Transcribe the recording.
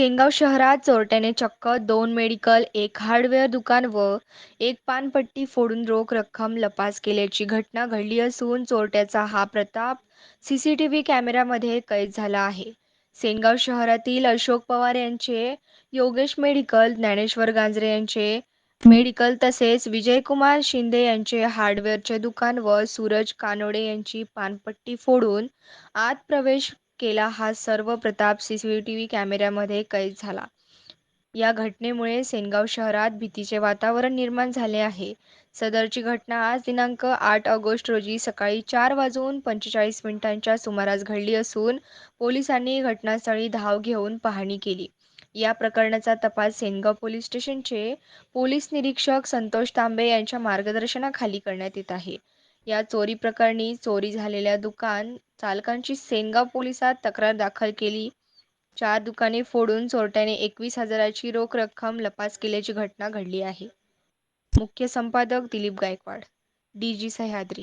सेनगाव शहरात चोरट्याने चक्क दोन मेडिकल एक हार्डवेअर दुकान व एक पानपट्टी फोडून रोख रक्कम लपास केल्याची घटना घडली असून चोरट्याचा हा प्रताप सीसीटीव्ही कॅमेऱ्यामध्ये कैद झाला आहे. सेनगाव शहरातील अशोक पवार यांचे योगेश मेडिकल ज्ञानेश्वर गांजरे यांचे मेडिकल तसेच विजयकुमार शिंदे यांचे हार्डवेअरचे दुकान व सूरज कानोडे यांची पानपट्टी फोडून आत प्रवेश केला हा सर्व प्रताप सीसीटीव्ही कॅमेऱ्यामध्ये कैद झाला. या घटनेमुळे सेनगाव शहरात भीतीचे वातावरण निर्माण झाले आहे. सदरची घटना आज दिनांक आठ ऑगस्ट रोजी सकाळी चार वाजून पंचेचाळीस मिनिटांच्या सुमारास घडली असून पोलिसांनी घटनास्थळी धाव घेऊन पाहणी केली. या प्रकरणाचा तपास सेनगाव पोलीस स्टेशनचे पोलीस निरीक्षक संतोष तांबे यांच्या मार्गदर्शनाखाली करण्यात येत आहे. या चोरी प्रकरणी चोरी झालेल्या दुकान चालकांची सेनगाव पोलिसात तक्रार दाखल केली. चार दुकाने फोडून चोरट्याने एकवीस हजाराची रोख रक्कम लपास केल्याची घटना घडली आहे. मुख्य संपादक Dilip Gaikwad D G Sahyadri.